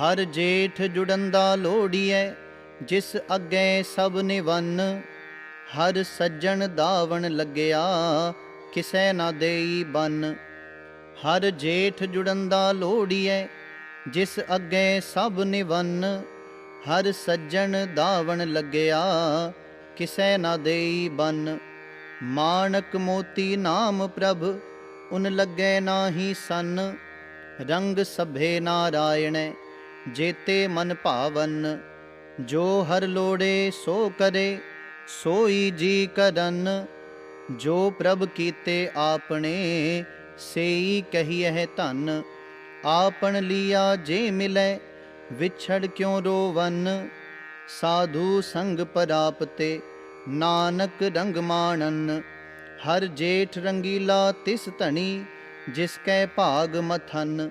ਹਰ ਜੇਠ ਜੁੜੰਦਾ ਲੋੜੀਐ ਜਿਸ ਅੱਗੇ ਸਭ ਨਿਵੰਨ। ਹਰ ਸੱਜਣ ਦਾਵਣ ਲੱਗਿਆ, ਕਿਸੈ ਨਾ ਦੇਈ ਬੰਨ। ਹਰ ਜੇਠ ਜੁੜੰਦਾ ਲੋੜੀਐ ਜਿਸ ਅੱਗੇ ਸਭ ਨਿਵੰਨ। ਹਰ ਸੱਜਣ ਦਾਵਣ ਲੱਗਿਆ, ਕਿਸੈ ਨਾ ਦੇਈ ਬੰਨ। ਮਾਨਕ ਮੋਤੀ ਨਾਮ ਪ੍ਰਭ, ਉਨ ਲੱਗੇ ਨਾਹੀ ਸੰਨ। ਰੰਗ ਸਭੇ ਨਾਰਾਇਣੈ ਜੇਤੇ ਮਨ ਭਾਵਨ, ਜੋ ਹਰ ਲੋੜੇ ਸੋ ਕਰੇ, ਸੋਈ ਜੀ ਕਰਨ ਜੋ ਪ੍ਰਭ ਕੀਤੇ ਆਪਣੇ ਸੇਈ ਕਹੀਐ ਧਨ ਆਪਣ ਲੀਆ ਜੇ ਮਿਲੈ, ਵਿਛੜ ਕਿਉ ਰੋਵਨ? ਸਾਧੂ ਸੰਗ ਪਰਾਪਤੇ, ਨਾਨਕ ਰੰਗ ਮਾਣਨ, ਹਰ ਜੇਠ ਰੰਗੀਲਾ ਤਿਸ ਧਣੀ, ਜਿਸ ਕੈ ਭਾਗ ਮਥਨ।